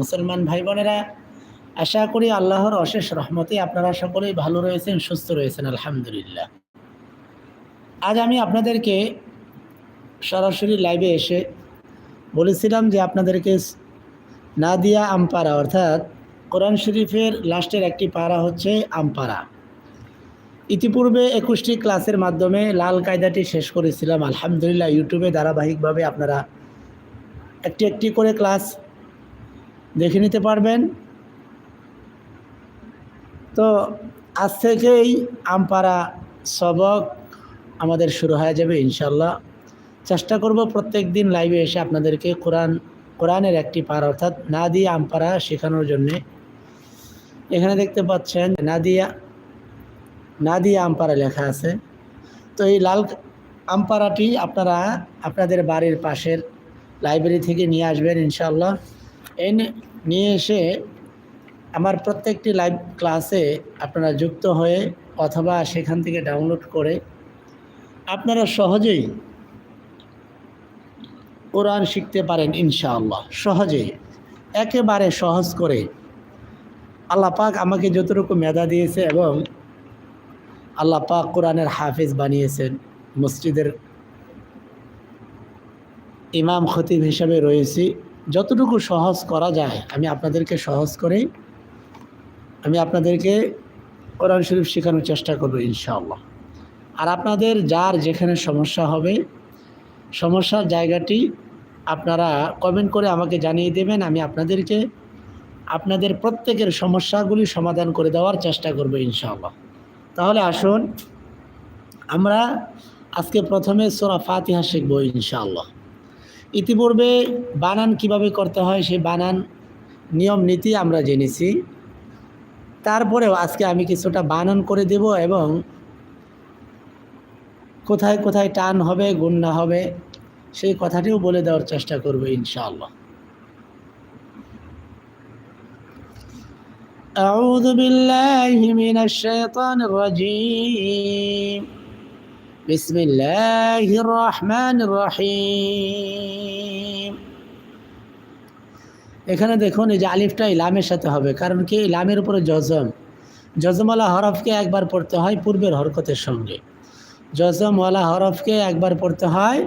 মুসলমান ভাই বোনেরা আশা করি আল্লাহর অশেষ রহমতে আপনারা সকলেই ভালো রয়েছেন, সুস্থ রয়েছেন, আলহামদুলিল্লাহ। আজ আমি আপনাদেরকে সরাসরি লাইভে এসে বলেছিলাম যে আপনাদেরকে নাদিয়া আমপারা অর্থাৎ কোরআন শরীফের লাস্টের একটি পারা হচ্ছে আমপারা ইতিপূর্বে একুশটি ক্লাসের মাধ্যমে লাল কায়দাটি শেষ করেছিলাম। আলহামদুলিল্লাহ, ইউটিউবে ধারাবাহিকভাবে আপনারা একটি একটি করে ক্লাস দেখে নিতে পারবেন। তো আজ থেকেই আমপারা সবক আমাদের শুরু হয়ে যাবে ইনশাল্লাহ। চেষ্টা করব প্রত্যেক দিন লাইভে এসে আপনাদেরকে কোরআন, কোরআনের একটি পার অর্থাৎ নাদিয়া আমপারা শেখানোর জন্যে। এখানে দেখতে পাচ্ছেন নাদিয়া নাদিয়া আমপারা লেখা আছে। তো এই লাল আমপারাটি আপনারা আপনাদের বাড়ির পাশের লাইব্রেরি থেকে নিয়ে আসবেন ইনশাল্লাহ। এই নিয়ে এসে আমার প্রত্যেকটি লাইভ ক্লাসে আপনারা যুক্ত হয়ে অথবা সেখান থেকে ডাউনলোড করে আপনারা সহজেই কোরআন শিখতে পারেন ইনশাআল্লাহ, সহজেই। একেবারে সহজ করে। আল্লাহ পাক আমাকে যতটুকু মেধা দিয়েছে এবং আল্লাহ পাক কোরআনের হাফিজ বানিয়েছেন, মসজিদের ইমাম খতিব হিসাবে রয়েছি। যতটুকু সহজ করা যায়, আমি আপনাদেরকে সহজ করে আমি আপনাদেরকে কোরআন শরীফ শেখানোর চেষ্টা করব ইনশাআল্লাহ। আর আপনাদের যার যেখানে সমস্যা হবে, সমস্যার জায়গাটি আপনারা কমেন্ট করে আমাকে জানিয়ে দেবেন, আমি আপনাদেরকে আপনাদের প্রত্যেকের সমস্যাগুলি সমাধান করে দেওয়ার চেষ্টা করব ইনশাআল্লাহ। তাহলে আসুন, আমরা আজকে প্রথমে সোরা ফাতিহা শিখব ইনশাআল্লাহ। ইতিপূর্বে বানান কিভাবে করতে হয় সেই বানান নিয়ম নীতি আমরা জেনেছি তারপরেও আজকে আমি কিছুটা বানান করে দেব এবং কোথায় কোথায় টান হবে গুন্না হবে সেই কথাটিও বলে দেওয়ার চেষ্টা করবো ইনশাআল্লাহ أعوذ بالله من الشيطان الرجيم بسم الله الرحمن الرحيم এখানে দেখুন এই যে আলিফটা ইলামের সাথে হবে কারণ কি ইলামের উপরে জজম জজমওয়ালা হরফকে একবার পড়তে হয় পূর্বের হরকতের সঙ্গে জজমওয়ালা হরফকে একবার পড়তে হয়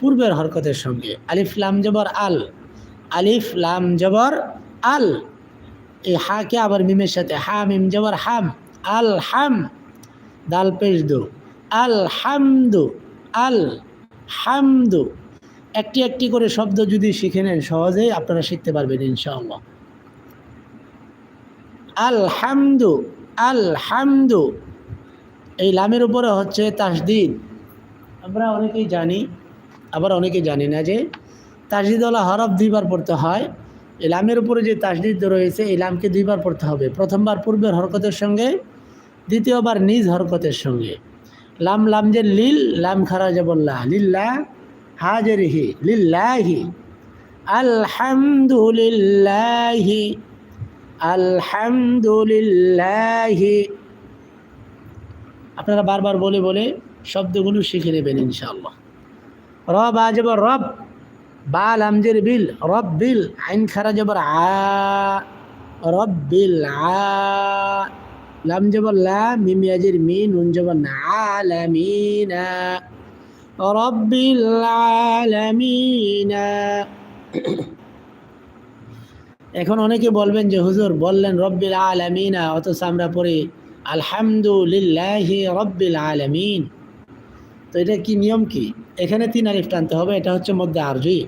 পূর্বের হরকতের সঙ্গে আলিফ লাম জবর আল আলিফ লাম জবর আল এই হাকে আবার মিমের সাথে হা মিম জবর হাম আল হাম দাল পেশ দু আল হামদু আল হামদু একটি একটি করে শব্দ যদি শিখে নেন, সহজেই আপনারা শিখতে পারবেন ইনশাআল্লাহ। আল হামদু আল হামদু এই লামের উপরে হচ্ছে তাসদিদ। আমরা অনেকেই জানি, আবার অনেকে জানি না যে তাসদিদওয়ালা হরফ দুইবার পড়তে হয়। এই লামের উপরে যে তাসদিদ রয়েছে, এই লামকে দুইবার পড়তে হবে। প্রথমবার পূর্বের হরকতের সঙ্গে, দ্বিতীয়বার নিজ হরকতের সঙ্গে। লাম লাম যে লিল, লাম খারা জবল্লাহ লিল্লা হাজরিহি, লিল্লাহি। আলহামদুলিল্লাহি আলহামদুলিল্লাহি। আপনারা বারবার বলে বলে শব্দগুলো শিখে নেবেন ইনশাআল্লাহ। রব আজব রব, বা লামজের বিল, রব বিল, আইন খারা জবর আ, রব বিল, আ। লাম জবর লা, মিম মি নুন জবর না, আলামিনা। রব্বিল এখন অনেকে বলবেন যে, হুজুর বললেন রব্বিল আলামিনা, অথচ আমরা পড়ি, আলহামদুলিল্লাহি রব্বিল আলামিন। তো এটা কি নিয়ম কি? এখানে তিন আলিফ টানতে হবে, এটা হচ্ছে মধ্যে আরজি।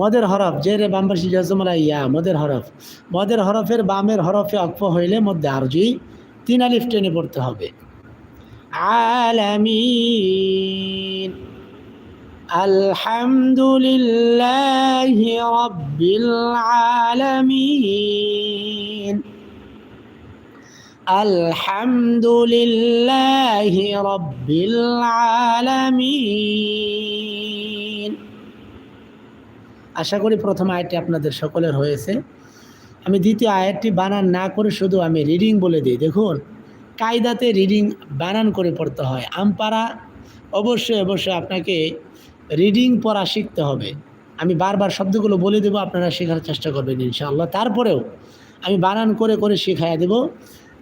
মদের হরফ, যে রে বামবাসী জজমলা ইয়া, মদের হরফ। মদের হরফের বামের হরফে অক্ষ হইলে মধ্যে আরজি। তিন আলিফ টেনে পড়তে হবে। আলামিন। আলহামদুলিল্লাহি রব্বিল আলামিন। আলহামদুলিল্লাহি রব্বিল আলামিন। আশা করি প্রথম আয়টি আপনাদের সকলের হয়েছে। আমি দ্বিতীয় আয়াতটি বানান না করে শুধু আমি রিডিং বলে দিই। দেখুন, কায়দাতে রিডিং বানান করে পড়তে হয়। আমপারা অবশ্যই অবশ্যই আপনাকে রিডিং পড়া শিখতে হবে। আমি বারবার শব্দগুলো বলে দেবো, আপনারা শেখার চেষ্টা করবেন ইনশাআল্লাহ। তারপরেও আমি বানান করে করে শেখাইয়া দেব।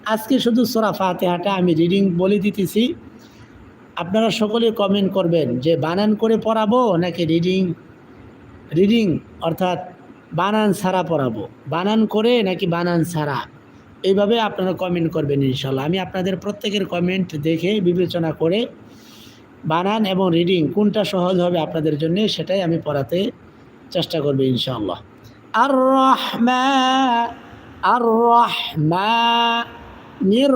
আজকে শুধু সোরা ফাতেহাটা আমি রিডিং বলে দিতেছি। আপনারা সকলে কমেন্ট করবেন যে বানান করে পড়াবো নাকি রিডিং রিডিং অর্থাৎ বানান সারা পড়াবো। বানান করে নাকি বানান সারা এইভাবে আপনারা কমেন্ট করবেন ইনশাল্লাহ আমি আপনাদের প্রত্যেকের কমেন্ট দেখে বিবেচনা করে বানান এবং রিডিং কোনটা সহজ হবে আপনাদের জন্য সেটাই আমি পড়াতে চেষ্টা করব ইনশাল্লাহ আর রহমা আর রহমা নির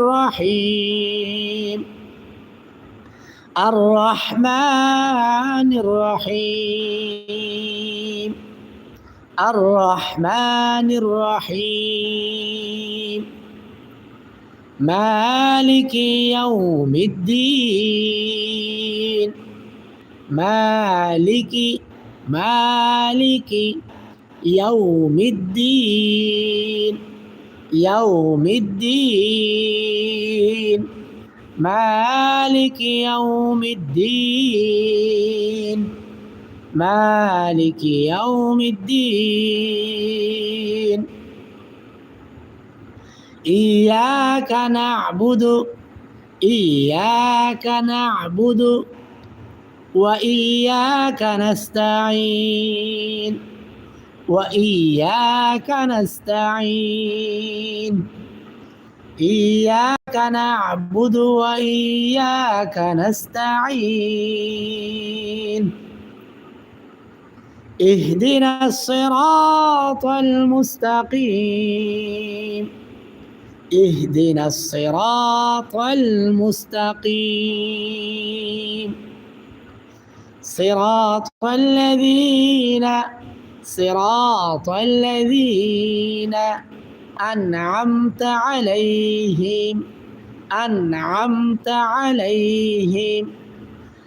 আর রহমান রহিম الرحمن الرحيم. مالك يوم الدين. مالك مالك يوم الدين. يوم الدين. مالك يوم الدين. مالك يوم الدين. إياك نعبد إياك نعبد وإياك نستعين وإياك نستعين. إياك نعبد وإياك نستعين. اهدنا الصراط المستقيم. اهدنا الصراط المستقيم. صراط الذين صراط الذين أنعمت عليهم أنعمت عليهم.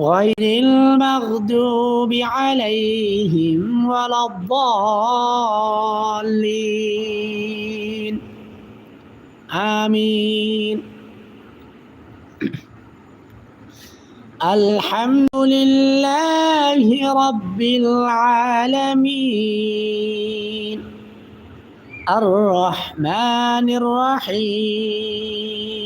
غير المغضوب عليهم ولا الضالين. آمين. الحمد لله رب العالمين. الرحمن الرحيم.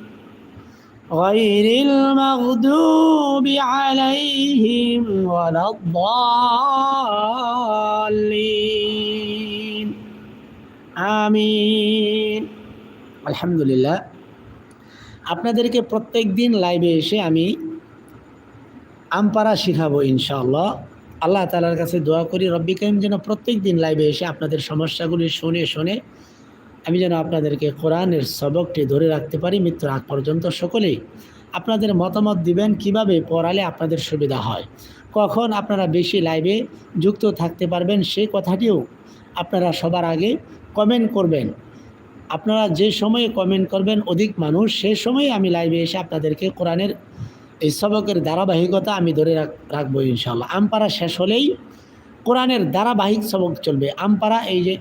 غير المغضوب عليهم ولا الضالين آمين الحمد لله আপনাদেরকে প্রত্যেক দিন লাইভে এসে আমি আমপারা শিখাবো ইনশাআল্লাহ আল্লাহ তালার কাছে দোয়া করি রব্বি কাইম যেন প্রত্যেক দিন লাইভে এসে আপনাদের সমস্যাগুলি শুনে শুনে আমি যেন আপনাদেরকে কোরআনের সবকটি ধরে রাখতে পারি মিত্র আগ পর্যন্ত সকলেই। আপনাদের মতামত দিবেন কীভাবে পড়ালে আপনাদের সুবিধা হয়। কখন আপনারা বেশি লাইভে যুক্ত থাকতে পারবেন সেই কথাটিও আপনারা সবার আগে কমেন্ট করবেন। আপনারা যে সময়ে কমেন্ট করবেন অধিক মানুষ, সে সময়ে আমি লাইভে এসে আপনাদেরকে কোরআনের এই সবকের ধারাবাহিকতা আমি ধরে রাখব ইনশাল্লাহ আমপারা শেষ হলেই কোরআনের ধারাবাহিক সবক চলবে। আমপারা এই যে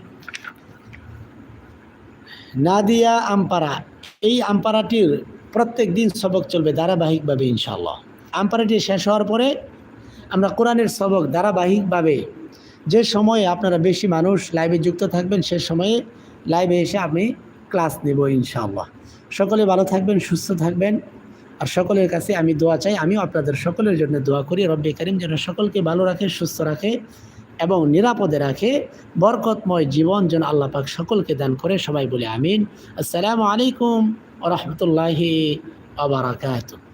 নাদিয়া আমপারা এই আমপারাটির প্রত্যেক দিন সবক চলবে ধারাবাহিকভাবে ইনশাল্লাহ আমপারাটি শেষ হওয়ার পরে আমরা কোরআনের সবক ধারাবাহিকভাবে যে সময়ে আপনারা বেশি মানুষ লাইভে যুক্ত থাকবেন, সে সময়ে লাইভে এসে আমি ক্লাস নেব ইনশাআল্লাহ। সকলে ভালো থাকবেন, সুস্থ থাকবেন। আর সকলের কাছে আমি দোয়া চাই, আমিও আপনাদের সকলের জন্য দোয়া করি। রব্বি করিম যেন সকলকে ভালো রাখে, সুস্থ রাখে। এবং নিরাপদে রাখে। বরকতময় জীবন যেন আল্লাহ পাক সকলকে দান করে, সবাই বলে আমিন। আসসালামু আলাইকুম রহমতুল্লাহি আবরাকাতুহ